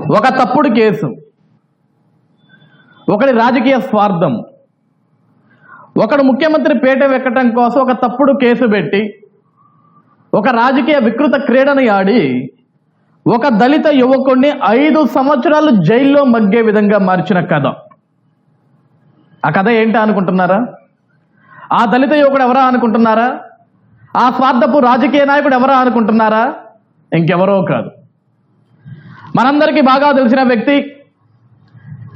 ఒక తప్పుడు కేసు. ఒకటి రాజకీయ స్వార్థం. ఒకడు ముఖ్యమంత్రి పేట వెక్కటం కోసం ఒక తప్పుడు కేసు పెట్టి ఒక రాజకీయ వికృత క్రీడని ఆడి ఒక దళిత యువకుడిని ఐదు సంవత్సరాలు జైల్లో మగ్గే విధంగా మార్చిన కథ. ఆ కథ ఏంటా అనుకుంటున్నారా? ఆ దళిత యువకుడు ఎవరా అనుకుంటున్నారా? ఆ స్వార్థపు రాజకీయ నాయకుడు ఎవరా అనుకుంటున్నారా? ఇంకెవరో కాదు. మనందరికీ బాగా తెలిసిన వ్యక్తి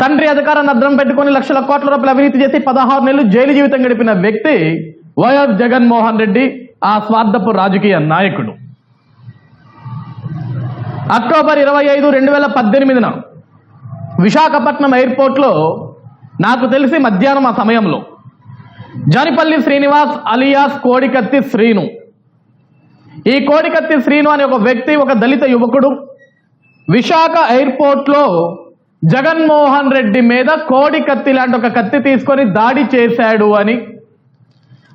తండ్రి అధికారాన్ని అర్థం పెట్టుకొని లక్షల కోట్ల రూపాయలు అవినీతి చేసి పదహారు నెలలు జైలు జీవితం గడిపిన వ్యక్తి వైఎస్ జగన్మోహన్ రెడ్డి ఆ స్వార్థపు రాజకీయ నాయకుడు. అక్టోబర్ ఇరవై ఐదు రెండు వేల పద్దెనిమిదిన విశాఖపట్నం ఎయిర్పోర్ట్లో నాకు తెలిసి మధ్యాహ్నం ఆ సమయంలో జానిపల్లి శ్రీనివాస్ అలియాస్ కోడికత్తి శ్రీను. ఈ కోడికత్తి శ్రీను అనే ఒక వ్యక్తి ఒక దళిత యువకుడు విశాఖ ఎయిర్పోర్ట్లో జగన్మోహన్ రెడ్డి మీద కోడి కత్తి లాంటి ఒక కత్తి తీసుకొని దాడి చేశాడు అని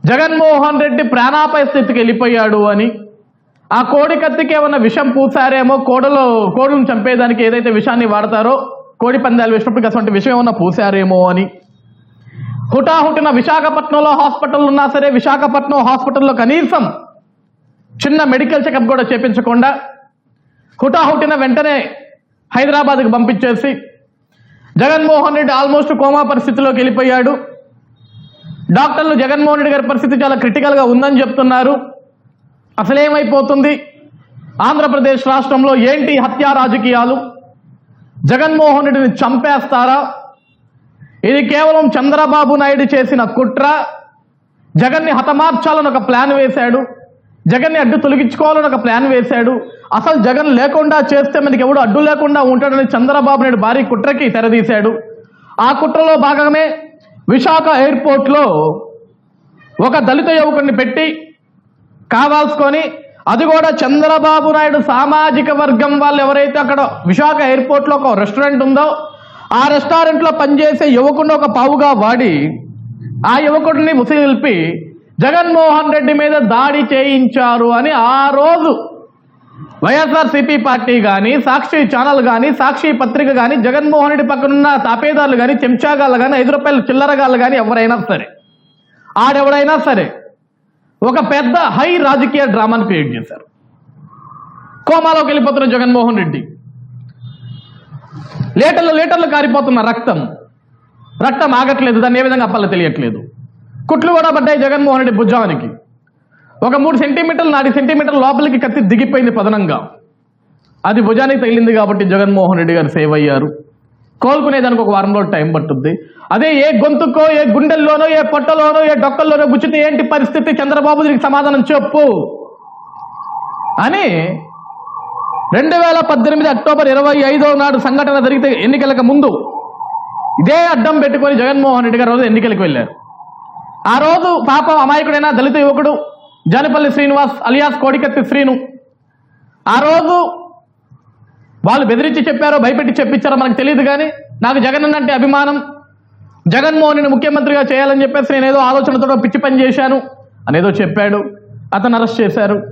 జగన్మోహన్ రెడ్డి ప్రాణాపాయ స్థితికి వెళ్ళిపోయాడు అని ఆ కోడి కత్తికి ఏమన్నా విషం పూసారేమో కోడలో కోడును చంపేదానికి ఏదైతే విషాన్ని వాడతారో కోడి పందాలు వేసినప్పుడు అటువంటి విషం ఏమన్నా పూసారేమో అని. హుటాహుటిన విశాఖపట్నంలో హాస్పిటల్ ఉన్నా సరే విశాఖపట్నం హాస్పిటల్లో కనీసం చిన్న మెడికల్ చెకప్ కూడా చేపించకుండా హుటాహుటిన వెంటనే హైదరాబాద్కి పంపించేసి జగన్మోహన్ రెడ్డి ఆల్మోస్ట్ కోమా పరిస్థితిలోకి వెళ్ళిపోయాడు. డాక్టర్లు జగన్మోహన్ రెడ్డి గారి పరిస్థితి చాలా క్రిటికల్గా ఉందని చెప్తున్నారు. అసలేమైపోతుంది? ఆంధ్రప్రదేశ్ రాష్ట్రంలో ఏంటి హత్యా రాజకీయాలు? జగన్మోహన్ రెడ్డిని చంపేస్తారా? ఇది కేవలం చంద్రబాబు నాయుడు చేసిన కుట్ర. జగన్ని హతమార్చాలని ఒక ప్లాన్ వేశాడు. జగన్ని అడ్డు తొలగించుకోవాలని ఒక ప్లాన్ వేశాడు. అసలు జగన్ లేకుండా చేస్తే మనకి ఎవడు అడ్డు లేకుండా ఉంటాడని చంద్రబాబు నాయుడు భారీ కుట్రకి తెరదీశాడు. ఆ కుట్రలో భాగమే విశాఖ ఎయిర్పోర్ట్లో ఒక దళిత యువకుడిని పెట్టి కావాల్సుకొని అది కూడా చంద్రబాబు నాయుడు సామాజిక వర్గం వాళ్ళు ఎవరైతే అక్కడ విశాఖ ఎయిర్పోర్ట్లో ఒక రెస్టారెంట్ ఉందో ఆ రెస్టారెంట్లో పనిచేసే యువకుడిని ఒక పావుగా వాడి ఆ యువకుడిని ముసిల్పి జగన్మోహన్ రెడ్డి మీద దాడి చేయించారు అని ఆ రోజు వైఎస్ఆర్సీపీ పార్టీ కానీ సాక్షి ఛానల్ కానీ సాక్షి పత్రిక కానీ జగన్మోహన్ రెడ్డి పక్కనున్న తాపేదారులు కానీ చెంచాగాళ్ళు కానీ ఐదు రూపాయల చిల్లరగాళ్ళు కానీ ఎవరైనా సరే ఆడెవడైనా సరే ఒక పెద్ద హై రాజకీయ డ్రామాను క్రియేట్ చేశారు. కోమాలోకి వెళ్ళిపోతున్న జగన్మోహన్ రెడ్డి. లీటర్లు లీటర్లు కారిపోతున్న రక్తం రక్తం ఆగట్లేదు దాన్ని ఏ విధంగా అప్పాలో తెలియట్లేదు. కుట్లు కూడా పడ్డాయి జగన్మోహన్ రెడ్డి భుజానికి. ఒక మూడు సెంటీమీటర్లు నాలుగు సెంటీమీటర్ల లోపలికి కత్తి దిగిపోయింది పదనంగా. అది భుజానికి తగిలింది కాబట్టి జగన్మోహన్ రెడ్డి గారు సేవ్ అయ్యారు. కోలుకునేదానికి ఒక వారం రోజులు టైం పట్టుద్ది. అదే ఏ గొంతుకో ఏ గుండెల్లోనో ఏ పొట్టలోనో ఏ డొక్కల్లోనో గుచ్చితే ఏంటి పరిస్థితి? చంద్రబాబు దీనికి సమాధానం చెప్పు. అని రెండు వేల పద్దెనిమిది అక్టోబర్ ఇరవై ఐదో నాడు సంఘటన జరిగితే ఎన్నికలకు ముందు ఇదే అడ్డం పెట్టుకొని జగన్మోహన్ రెడ్డి గారు రోజు ఎన్నికలకు వెళ్ళారు. ఆ రోజు పాపం అమాయకుడైన దళిత యువకుడు జానిపల్లి శ్రీనివాస్ అలియాస్ కోడికత్తి శ్రీను. ఆ రోజు వాళ్ళు బెదిరించి చెప్పారో భయపెట్టి చెప్పించారో మనకు తెలియదు కానీ నాకు జగన్ అంటే అభిమానం. జగన్మోహన్ ముఖ్యమంత్రిగా చేయాలని చెప్పేసి నేను ఏదో ఆలోచనతో పిచ్చి పని చేశాను అనేదో చెప్పాడు. అతను అరెస్ట్ చేశారు.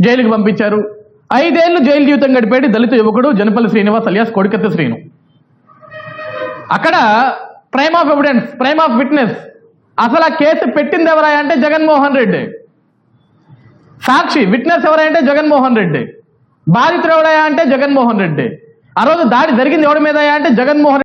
జైలుకి పంపించారు. ఐదేళ్ళు జైలు జీవితం గడిపేటి దళిత యువకుడు జనపల్లి శ్రీనివాస్ అలియాస్ కొడికత్తి శ్రీను. అక్కడ prime of evidence prime of witness అసలు ఆ కేసు పెట్టింది ఎవరా అంటే జగన్మోహన్ రెడ్డి. సాక్షి విట్నెస్ ఎవరంటే జగన్మోహన్ రెడ్డి. బాధితుడు ఎవడయా అంటే జగన్మోహన్ రెడ్డి. ఆ రోజు దాడి జరిగింది ఎవడి మీద అంటే జగన్మోహన్